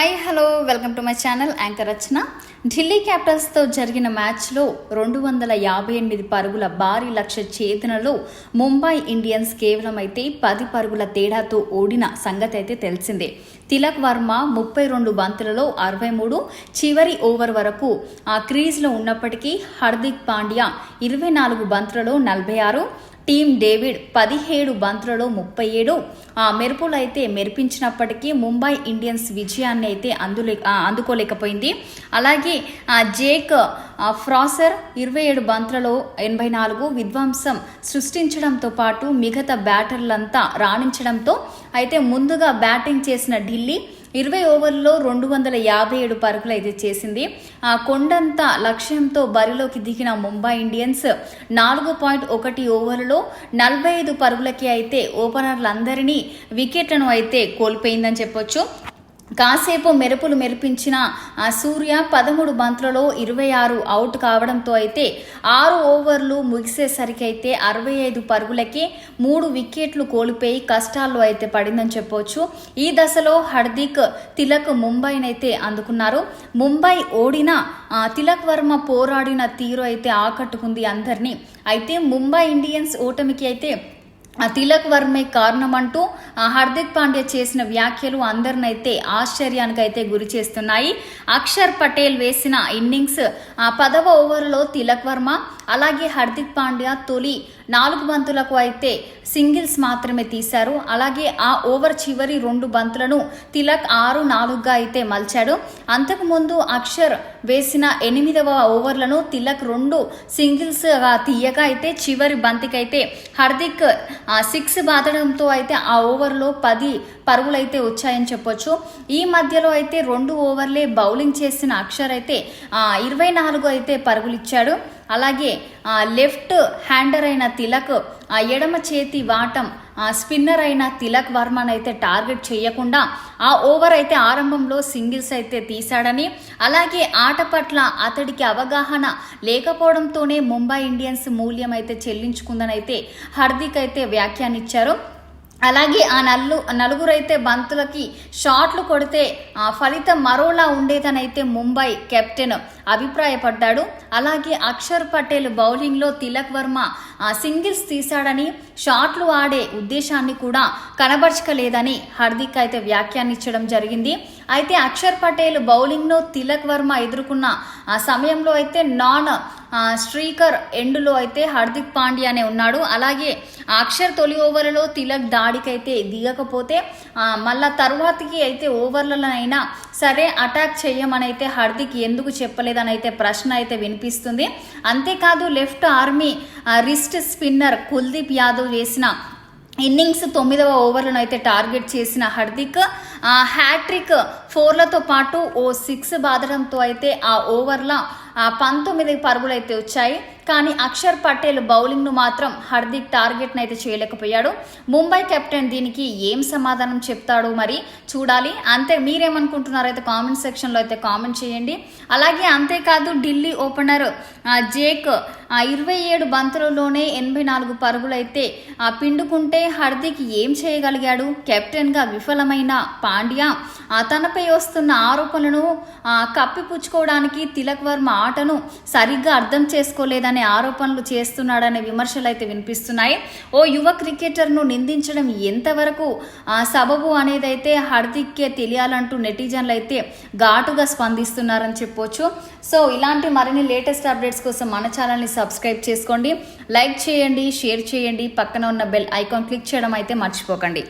Hi hello welcome to my channel anchor Rachana Delhi క్యాపిటల్స్తో జరిగిన మ్యాచ్లో రెండు వందల యాభై ఎనిమిది పరుగుల భారీ లక్ష్య ఛేదనలో ముంబై ఇండియన్స్ కేవలం అయితే పది పరుగుల తేడాతో ఓడిన సంగతి అయితే తెలిసిందే. తిలక్ వర్మ ముప్పై రెండు బంతులలో అరవై మూడు చివరి ఓవర్ వరకు ఆ క్రీజ్లో ఉన్నప్పటికీ హార్దిక్ పాండ్యా ఇరవై నాలుగు బంతులలో నలభై ఆరు టీం డేవిడ్ పదిహేడు బంతులలో ముప్పై ఏడు ఆ మెరుపులు అయితే మెరిపించినప్పటికీ ముంబై ఇండియన్స్ విజయాన్ని అయితే అందులే అందుకోలేకపోయింది. అలాగే జేక్ ఫ్రాసర్ ఇరవై ఏడు బంతులలో ఎనభై నాలుగు విధ్వంసం సృష్టించడంతో పాటు మిగతా బ్యాటర్లంతా రాణించడంతో అయితే ముందుగా బ్యాటింగ్ చేసిన ఢిల్లీ ఇరవై ఓవర్లో రెండు వందల యాభై ఏడు పరుగులు అయితే చేసింది. ఆ కొండంత లక్ష్యంతో బరిలోకి దిగిన ముంబై ఇండియన్స్ నాలుగు పాయింట్ ఒకటి ఓవర్లలో నలభై ఐదు పరుగులకి అయితే ఓపెనర్లందరినీ వికెట్లను అయితే కోల్పోయిందని చెప్పొచ్చు. కాసేపు మెరుపులు మెరిపించిన ఆ సూర్య పదమూడు బంతులలో ఇరవై ఆరు అవుట్ కావడంతో అయితే ఆరు ఓవర్లు ముగిసేసరికి అయితే అరవై ఐదు పరుగులకి మూడు వికెట్లు కోల్పోయి కష్టాల్లో అయితే పడిందని చెప్పొచ్చు. ఈ దశలో హర్దిక్ తిలక్ ముంబైనైతే అందుకున్నారు. ముంబై ఓడిన తిలక్ వర్మ పోరాడిన తీరు అయితే ఆకట్టుకుంది అందరినీ. అయితే ముంబై ఇండియన్స్ ఓటమికి అయితే తిలక్ వర్మే కారణమంటూ హార్దిక్ పాండ్యా చేసిన వ్యాఖ్యలు అందరినైతే ఆశ్చర్యానికి అయితే గురి చేస్తున్నాయి. అక్షర్ పటేల్ వేసిన ఇన్నింగ్స్ ఆ పదవ ఓవర్లో తిలక్ వర్మ అలాగే హార్దిక్ పాండ్యా తొలి నాలుగు బంతులకు అయితే సింగిల్స్ మాత్రమే తీశారు. అలాగే ఆ ఓవర్ చివరి రెండు బంతులను తిలక్ ఆరు నాలుగుగా అయితే మలిచాడు. అంతకుముందు అక్షర్ వేసిన ఎనిమిదవ ఓవర్లను తిలక్ రెండు సింగిల్స్గా తీయగా అయితే చివరి బంతికైతే హార్దిక్ సిక్స్ బాదడంతో అయితే ఆ ఓవర్లో పది పరుగులైతే వచ్చాయని చెప్పొచ్చు. ఈ మధ్యలో అయితే రెండు ఓవర్లే బౌలింగ్ చేసిన అక్షర్ అయితే ఇరవై నాలుగు అయితే పరుగులు ఇచ్చాడు అలాగే లెఫ్ట్ హ్యాండర్ అయిన తిలక్ ఆ ఎడమ చేతి వాటం స్పిన్నర్ అయిన తిలక్ వర్మన్ అయితే టార్గెట్ చేయకుండా ఆ ఓవర్ అయితే ఆరంభంలో సింగిల్స్ అయితే తీశాడని అలాగే ఆట పట్ల అతడికి అవగాహన లేకపోవడంతోనే ముంబై ఇండియన్స్ మూల్యం అయితే చెల్లించుకుందని అయితే హార్దిక్ అయితే వ్యాఖ్యానిచ్చారు. అలాగే ఆ నల్లు నలుగురైతే బంతులకి షాట్లు కొడితే ఆ ఫలితం మరోలా ఉండేదనైతే ముంబై కెప్టెన్ అభిప్రాయపడ్డాడు. అలాగే అక్షర్ పటేల్ బౌలింగ్లో తిలక్ వర్మ ఆ సింగిల్స్ తీశాడని షాట్లు ఆడే ఉద్దేశాన్ని కూడా కనబరచకలేదని హార్దిక్ అయితే వ్యాఖ్యానించడం జరిగింది. అయితే అక్షర్ పటేల్ బౌలింగ్ను తిలక్ వర్మ ఎదుర్కొన్న ఆ సమయంలో అయితే నాన్ స్ట్రీకర్ ఎండులో అయితే హార్దిక్ పాండ్యానే ఉన్నాడు. అలాగే అక్షర్ తొలి ఓవర్లలో తిలక్ దాడికైతే దిగకపోతే మళ్ళా తర్వాతకి అయితే ఓవర్లలోనైనా సరే అటాక్ చేయమని అయితే హార్దిక్ ఎందుకు చెప్పలేదని అయితే ప్రశ్న అయితే వినిపిస్తుంది. అంతేకాదు left arm wrist spinner Kuldeep Yadav వేసిన ఇన్నింగ్స్ తొమ్మిదవ ఓవర్లను అయితే టార్గెట్ చేసిన హార్దిక్ హ్యాట్రిక్ ఫోర్లతో పాటు ఓ సిక్స్ బాదడంతో అయితే ఆ ఓవర్ల ఆ, పంతొమ్మిది పరుగులు అయితే వచ్చాయి. కానీ అక్షర్ పటేల్ బౌలింగ్ను మాత్రం హార్దిక్ టార్గెట్ను అయితే చేయలేకపోయాడు. ముంబై కెప్టెన్ దీనికి ఏం సమాధానం చెప్తాడో మరి చూడాలి. అంతే మీరేమనుకుంటున్నారో అయితే కామెంట్ సెక్షన్లో అయితే కామెంట్ చేయండి. అలాగే అంతేకాదు ఢిల్లీ ఓపెనర్ జేక్ ఇరవై ఏడు బంతులలోనే ఎనభై నాలుగు పరుగులు అయితే ఆ పిండుకుంటే హార్దిక్ ఏం చేయగలిగాడు? కెప్టెన్గా విఫలమైన పాండ్యా తనపై తనపై వస్తున్న ఆరోపణలను కప్పిపుచ్చుకోవడానికి తిలక్ వర్మ ఆటను సరిగ్గా అర్థం చేసుకోలేదనే ఆరోపణలు చేస్తున్నాడనే విమర్శలు అయితే వినిపిస్తున్నాయి. ఓ యువ క్రికెటర్ను నిందించడం ఎంతవరకు సబబు అనేది అయితే హార్దిక్కే తెలియాలంటూ నెటిజన్లు అయితే ఘాటుగా స్పందిస్తున్నారని చెప్పొచ్చు. సో ఇలాంటి మరిన్ని లేటెస్ట్ అప్డేట్స్ కోసం మన ఛానల్ని సబ్స్క్రైబ్ చేసుకోండి. లైక్ చేయండి షేర్ చేయండి. పక్కన ఉన్న బెల్ ఐకాన్ క్లిక్ చేయడం అయితే మర్చిపోకండి.